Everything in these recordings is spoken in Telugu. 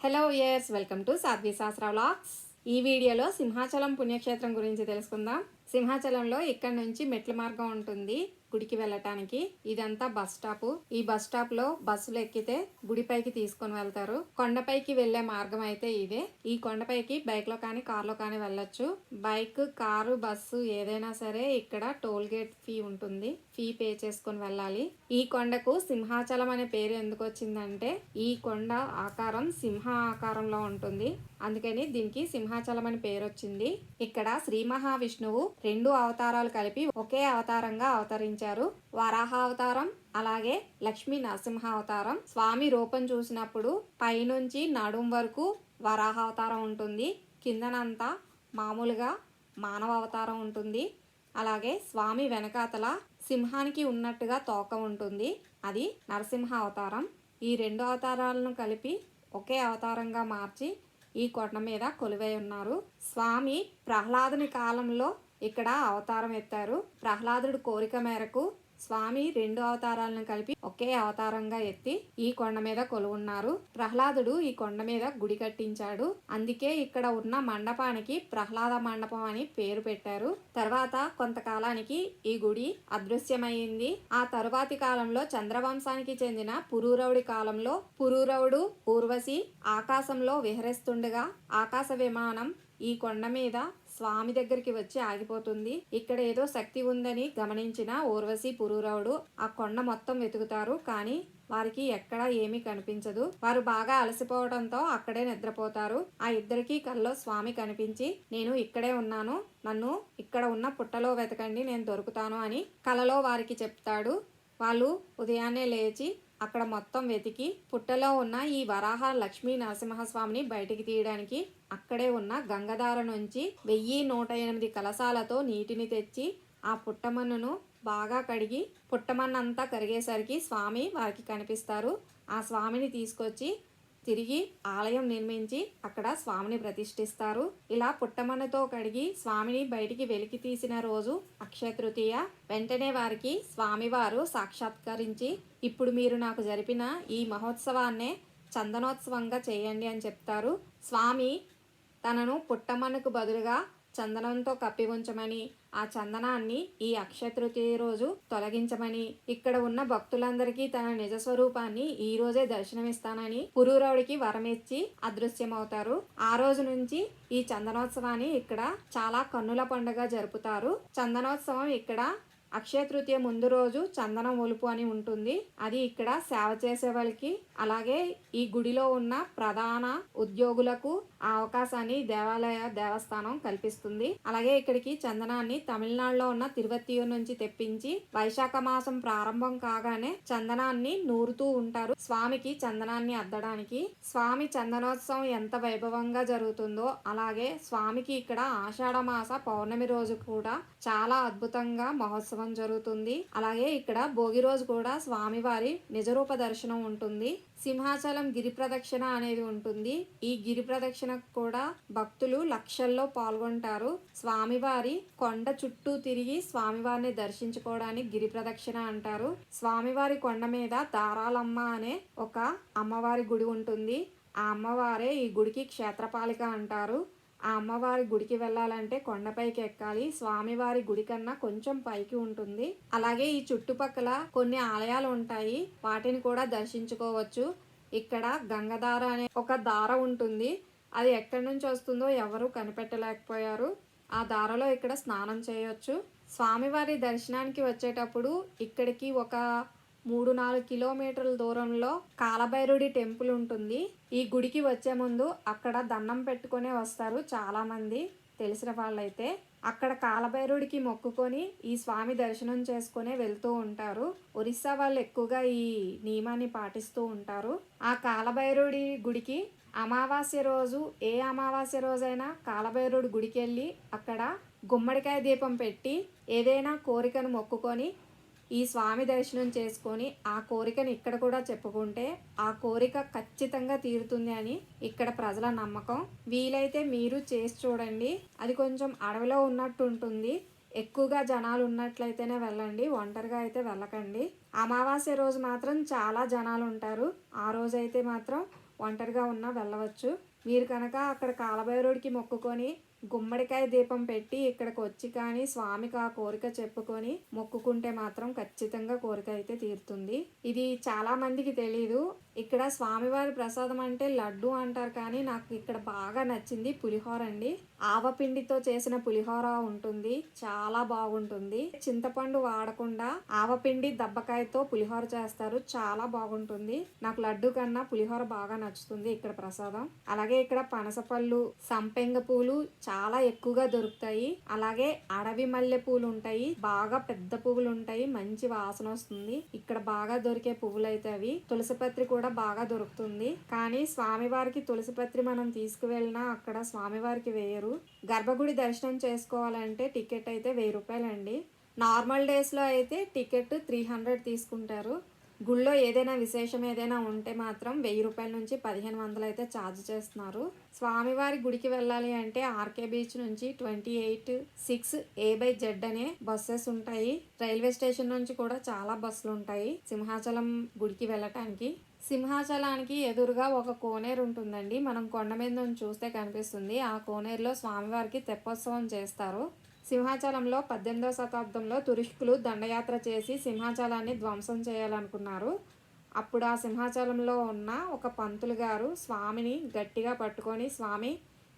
Hello years welcome to Sadhvi Shastra vlogs ఈ వీడియోలో సింహాచలం పుణ్యక్షేత్రం గురించి తెలుసుకుందాం. సింహాచలంలో ఇక్కడ నుంచి మెట్ల మార్గం ఉంటుంది. గుడికి వెళ్ళటానికి ఇదంతా బస్ స్టాప్. ఈ బస్ స్టాప్లో బస్సులు ఎక్కితే గుడిపైకి తీసుకొని వెళ్తారు. కొండపైకి వెళ్ళే మార్గం అయితే ఇదే. ఈ కొండపైకి బైక్లో కానీ కార్లో కానీ వెళ్ళొచ్చు. బైక్ కారు బస్సు ఏదైనా సరే ఇక్కడ టోల్ గేట్ ఫీ ఉంటుంది. ఫీ పే చేసుకొని వెళ్ళాలి. ఈ కొండకు సింహాచలం అనే పేరు ఎందుకు వచ్చిందంటే ఈ కొండ ఆకారం సింహ ఆకారంలో ఉంటుంది. అందుకని దీనికి సింహాచలం అని పేరు వచ్చింది. ఇక్కడ శ్రీ మహావిష్ణువు రెండు అవతారాలు కలిపి ఒకే అవతారంగా అవతరించారు వరాహ అవతారం అలాగే లక్ష్మీ నరసింహ అవతారం స్వామి రూపం చూసినప్పుడు పైనుంచి నడుం వరకు వరాహావతారం ఉంటుంది. కిందనంతా మామూలుగా మానవ అవతారం ఉంటుంది. అలాగే స్వామి వెనకాతల సింహానికి ఉన్నట్టుగా తోక ఉంటుంది. అది నరసింహ అవతారం ఈ రెండు అవతారాలను కలిపి ఒకే అవతారంగా మార్చి ఈ కొండ మీద కొలువై ఉన్నారు. స్వామి ప్రహ్లాదుని కాలంలో ఇక్కడ అవతారం ఎత్తారు. ప్రహ్లాదుడు కోరిక మేరకు స్వామి రెండు అవతారాలను కలిపి ఒకే అవతారంగా ఎత్తి ఈ కొండ మీద కొలువున్నారు. ప్రహ్లాదుడు ఈ కొండ మీద గుడి కట్టించాడు. అందుకే ఇక్కడ ఉన్న మండపానికి ప్రహ్లాద మండపం అని పేరు పెట్టారు. తర్వాత కొంతకాలానికి ఈ గుడి అదృశ్యమైంది. ఆ తరువాతి కాలంలో చంద్రవంశానికి చెందిన పురూరవుడి కాలంలో పురూరవుడు ఊర్వశి ఆకాశంలో విహరిస్తుండగా ఆకాశ విమానం ఈ కొండ మీద స్వామి దగ్గరికి వచ్చి ఆగిపోతుంది. ఇక్కడ ఏదో శక్తి ఉందని గమనించిన ఊర్వశి పురూరవుడు ఆ కొండ మొత్తం వెతుకుతారు. కానీ వారికి ఎక్కడా ఏమీ కనిపించదు. వారు బాగా అలసిపోవడంతో అక్కడే నిద్రపోతారు. ఆ ఇద్దరికి కల్లో స్వామి కనిపించి నేను ఇక్కడే ఉన్నాను. నన్ను ఇక్కడ ఉన్న పుట్టలో వెతకండి. నేను దొరుకుతాను అని కలలో వారికి చెప్తాడు. వాళ్ళు ఉదయాన్నే లేచి అక్కడ మొత్తం వెతికి పుట్టలో ఉన్న ఈ వరాహ లక్ష్మీ నరసింహస్వామిని బయటికి తీయడానికి అక్కడే ఉన్న గంగధార నుంచి వెయ్యి నూట ఎనిమిది కలశాలతో నీటిని తెచ్చి ఆ పుట్టమన్నును బాగా కడిగి పుట్టమన్నంతా కరిగేసరికి స్వామి వారికి కనిపిస్తారు. ఆ స్వామిని తీసుకొచ్చి తిరిగి ఆలయం నిర్మించి అక్కడ స్వామిని ప్రతిష్ఠిస్తారు. ఇలా పుట్టమన్నతో కడిగి స్వామిని బయటికి వెలికి తీసిన రోజు అక్షయ తృతీయ వెంటనే వారికి స్వామివారు సాక్షాత్కరించి ఇప్పుడు మీరు నాకు జరిపిన ఈ మహోత్సవాన్నే చందనోత్సవంగా చేయండి అని చెప్తారు. స్వామి తనను పుట్టమన్నకు బదులుగా చందనంతో కప్పి ఉంచమని ఆ చందనాన్ని ఈ అక్షతృతీయ రోజు తొలగించమని ఇక్కడ ఉన్న భక్తులందరికీ తన నిజ స్వరూపాన్ని ఈ రోజే దర్శనమిస్తానని పురూరవుడికి వరమిచ్చి అదృశ్యమవుతారు. ఆ రోజు నుంచి ఈ చందనోత్సవాన్ని ఇక్కడ చాలా కన్నుల పండుగ జరుపుతారు. చందనోత్సవం ఇక్కడ అక్షయ తృతీయ ముందు రోజు చందనం ఒలుపు అని ఉంటుంది. అది ఇక్కడ సేవ చేసే వాళ్ళకి అలాగే ఈ గుడిలో ఉన్న ప్రధాన ఉద్యోగులకు ఆ అవకాశాన్ని దేవాలయ దేవస్థానం కల్పిస్తుంది. అలాగే ఇక్కడికి చందనాన్ని తమిళనాడులో ఉన్న తిరుపతియూరు నుంచి తెప్పించి వైశాఖ మాసం ప్రారంభం కాగానే చందనాన్ని నూరుతూ ఉంటారు. స్వామికి చందనాన్ని అద్దడానికి స్వామి చందనోత్సవం ఎంత వైభవంగా జరుగుతుందో అలాగే స్వామికి ఇక్కడ ఆషాఢ మాస పౌర్ణమి రోజు కూడా చాలా అద్భుతంగా మహోత్సవం జరుగుతుంది. అలాగే ఇక్కడ భోగి రోజు కూడా స్వామివారి నిజరూప దర్శనం ఉంటుంది. సింహాచలం గిరి ప్రదక్షిణ అనేది ఉంటుంది. ఈ గిరి ప్రదక్షిణకు కూడా భక్తులు లక్షల్లో పాల్గొంటారు. స్వామివారి కొండ చుట్టూ తిరిగి స్వామివారిని దర్శించుకోవడానికి గిరి ప్రదక్షిణ అంటారు. స్వామివారి కొండ మీద దారాలమ్మ అనే ఒక అమ్మవారి గుడి ఉంటుంది. ఆ అమ్మవారే ఈ గుడికి క్షేత్రపాలిక అంటారు. ఆ అమ్మవారి గుడికి వెళ్ళాలంటే కొండపైకి ఎక్కాలి. స్వామివారి గుడి కన్నా కొంచెం పైకి ఉంటుంది. అలాగే ఈ చుట్టుపక్కల కొన్ని ఆలయాలు ఉంటాయి. వాటిని కూడా దర్శించుకోవచ్చు. ఇక్కడ గంగధార అనే ఒక దార ఉంటుంది. అది ఎక్కడి నుంచి వస్తుందో ఎవరు కనిపెట్టలేకపోయారు. ఆ దారలో ఇక్కడ స్నానం చేయొచ్చు. స్వామివారి దర్శనానికి వచ్చేటప్పుడు ఇక్కడికి ఒక మూడు నాలుగు కిలోమీటర్ల దూరంలో కాలభైరుడి టెంపుల్ ఉంటుంది. ఈ గుడికి వచ్చే ముందు అక్కడ దండం పెట్టుకునే వస్తారు చాలా మంది తెలిసిన వాళ్ళైతే. అక్కడ కాలభైరుడికి మొక్కుకొని ఈ స్వామి దర్శనం చేసుకునే వెళ్తూ ఉంటారు. ఒరిస్సా వాళ్ళు ఎక్కువగా ఈ నియమాన్ని పాటిస్తూ ఉంటారు. ఆ కాలభైరుడి గుడికి అమావాస్య రోజు ఏ అమావాస్య రోజైనా కాలభైరుడు గుడికి వెళ్ళి అక్కడ గుమ్మడికాయ దీపం పెట్టి ఏదైనా కోరికను మొక్కుకొని ఈ స్వామి దర్శనం చేసుకొని ఆ కోరికను ఇక్కడ కూడా చెప్పుకుంటే ఆ కోరిక ఖచ్చితంగా తీరుతుంది అని ఇక్కడ ప్రజల నమ్మకం. వీలైతే మీరు చేసి చూడండి. అది కొంచెం అడవిలో ఉన్నట్టు ఉంటుంది. ఎక్కువగా జనాలు ఉన్నట్లయితేనే వెళ్ళండి. ఒంటరిగా అయితే వెళ్ళకండి. అమావాస్య రోజు మాత్రం చాలా జనాలు ఉంటారు. ఆ రోజైతే మాత్రం ఒంటరిగా ఉన్నా వెళ్ళవచ్చు. మీరు కనుక అక్కడ కాలభైరుడికి మొక్కుకొని గుమ్మడికాయ దీపం పెట్టి ఇక్కడికి వచ్చి కానీ స్వామికి ఆ కోరిక చెప్పుకొని మొక్కుకుంటే మాత్రం ఖచ్చితంగా కోరిక అయితే తీరుతుంది. ఇది చాలా మందికి తెలియదు ఇక్కడ స్వామివారి ప్రసాదం అంటే లడ్డు అంటారు కానీ నాకు ఇక్కడ బాగా నచ్చింది పులిహోర అండి. ఆవపిండితో చేసిన పులిహోర ఉంటుంది చాలా బాగుంటుంది. చింతపండు వాడకుండా ఆవపిండి దబ్బకాయతో పులిహోర చేస్తారు చాలా బాగుంటుంది. నాకు లడ్డు కన్నా పులిహోర బాగా నచ్చుతుంది ఇక్కడ ప్రసాదం. అలాగే ఇక్కడ పనసపళ్ళు సంపెంగ పూలు చాలా ఎక్కువగా దొరుకుతాయి. అలాగే అడవి మల్లె పూలు ఉంటాయి బాగా పెద్ద పువ్వులు ఉంటాయి మంచి వాసన వస్తుంది. ఇక్కడ బాగా దొరికే పువ్వులు అయితే అవి తులసిపత్రి కూడా బాగా దొరుకుతుంది. కానీ స్వామివారికి తులసిపత్రి మనం తీసుకువెళ్ళినా అక్కడ స్వామివారికి వేయరు. గర్భగుడి దర్శనం చేసుకోవాలంటే టికెట్ అయితే వెయ్యి రూపాయలండి. నార్మల్ డేస్లో అయితే టికెట్ త్రీ హండ్రెడ్ తీసుకుంటారు. గుళ్ళో ఏదైనా విశేషం ఏదైనా ఉంటే మాత్రం వెయ్యి రూపాయల నుంచి పదిహేను వందలు అయితే ఛార్జ్ చేస్తున్నారు. స్వామివారి గుడికి వెళ్ళాలి అంటే R beach beach twenty eight six A by Z అనే బస్సెస్ ఉంటాయి. రైల్వే స్టేషన్ నుంచి కూడా చాలా బస్సులు ఉంటాయి. సింహాచలం గుడికి వెళ్ళటానికి. సింహాచలానికి ఎదురుగా ఒక కోనేరు ఉంటుందండి. మనం కొండ మీద నుంచి చూస్తే కనిపిస్తుంది. ఆ కోనేరులో స్వామివారికి తెప్పోత్సవం చేస్తారు. సింహాచలంలో పద్దెనిమిదవ శతాబ్దంలో తురిష్కులు దండయాత్ర చేసి సింహాచలాన్ని ధ్వంసం చేయాలనుకున్నారు. అప్పుడు ఆ సింహాచలంలో ఉన్న ఒక పంతులు గారు స్వామిని గట్టిగా పట్టుకొని స్వామి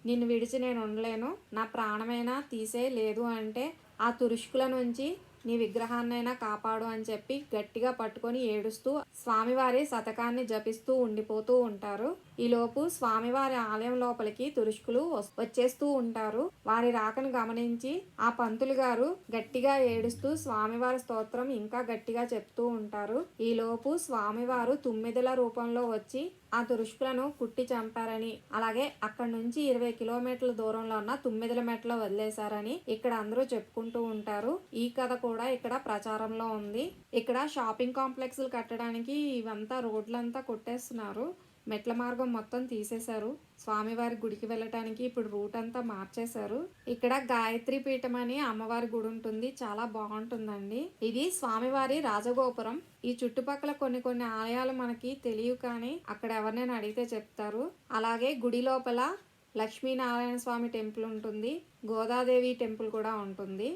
నిన్ను విడిచి నేను ఉండలేను. నా ప్రాణమైనా తీసే లేదు అంటే ఆ తురుష్కుల నుంచి నీ విగ్రహాన్నైనా కాపాడు అని చెప్పి గట్టిగా పట్టుకొని ఏడుస్తూ స్వామివారి శతకాన్ని జపిస్తూ ఉండిపోతూ ఉంటారు. ఈలోపు స్వామివారి ఆలయం లోపలికి తురుష్కులు వచ్చేస్తూ ఉంటారు. వారి రాకను గమనించి ఆ పంతులు గారు గట్టిగా ఏడుస్తూ స్వామివారి స్తోత్రం ఇంకా గట్టిగా చెప్తూ ఉంటారు. ఈలోపు స్వామివారు తుమ్మిదల రూపంలో వచ్చి ఆ తురుష్కులను కుట్టి చంపారని అలాగే అక్కడ నుంచి ఇరవై కిలోమీటర్ల దూరంలో ఉన్న తుమ్మిదల మెట్లో వదిలేశారని ఇక్కడ అందరూ చెప్పుకుంటూ ఉంటారు. ఈ కథ కూడా కూడా ఇక్కడ ప్రచారంలో ఉంది. ఇక్కడ షాపింగ్ కాంప్లెక్స్లు కట్టడానికి ఇవంతా రోడ్లంతా కొట్టేస్తున్నారు. మెట్ల మార్గం మొత్తం తీసేశారు. స్వామివారి గుడికి వెళ్ళటానికి ఇప్పుడు రూట్ అంతా మార్చేశారు. ఇక్కడ గాయత్రి పీఠం అని అమ్మవారి గుడి ఉంటుంది. చాలా బాగుంటుందండి. ఇది స్వామివారి రాజగోపురం. ఈ చుట్టుపక్కల కొన్ని కొన్ని ఆలయాలు మనకి తెలియవు కానీ అక్కడ ఎవరినైనా అడిగితే చెప్తారు. అలాగే గుడి లోపల లక్ష్మీనారాయణ స్వామి టెంపుల్ ఉంటుంది. గోదాదేవి టెంపుల్ కూడా ఉంటుంది.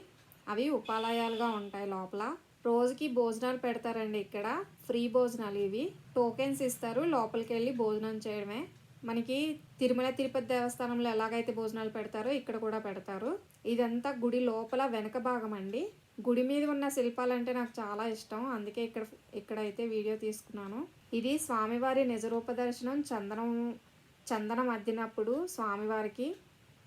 అవి ఉపాలయాలుగా ఉంటాయి లోపల. రోజుకి భోజనాలు పెడతారండి ఇక్కడ. ఫ్రీ భోజనాలు ఇవి. టోకెన్స్ ఇస్తారు. లోపలికి వెళ్ళి భోజనం చేయడమే. మనకి తిరుమల తిరుపతి దేవస్థానంలో ఎలాగైతే భోజనాలు పెడతారో ఇక్కడ కూడా పెడతారు. ఇదంతా గుడి లోపల వెనక భాగం అండి. గుడి మీద ఉన్న శిల్పాలంటే నాకు చాలా ఇష్టం. అందుకే ఇక్కడ ఇక్కడైతే వీడియో తీసుకున్నాను. ఇది స్వామివారి నిజరూప దర్శనం చందనం చందనం అద్దినప్పుడు స్వామివారికి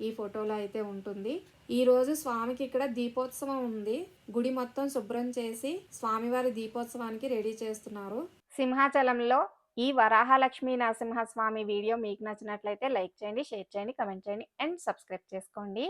ఈ ఫోటోలో అయితే ఉంటుంది. ఈరోజు స్వామికి ఇక్కడ దీపోత్సవం ఉంది. గుడి మొత్తం శుభ్రం చేసి స్వామివారి దీపోత్సవానికి రెడీ చేస్తున్నారు. సింహాచలంలో ఈ వరాహలక్ష్మీ నరసింహస్వామి వీడియో మీకు నచ్చినట్లయితే లైక్ చేయండి షేర్ చేయండి కమెంట్ చేయండి అండ్ సబ్స్క్రైబ్ చేసుకోండి.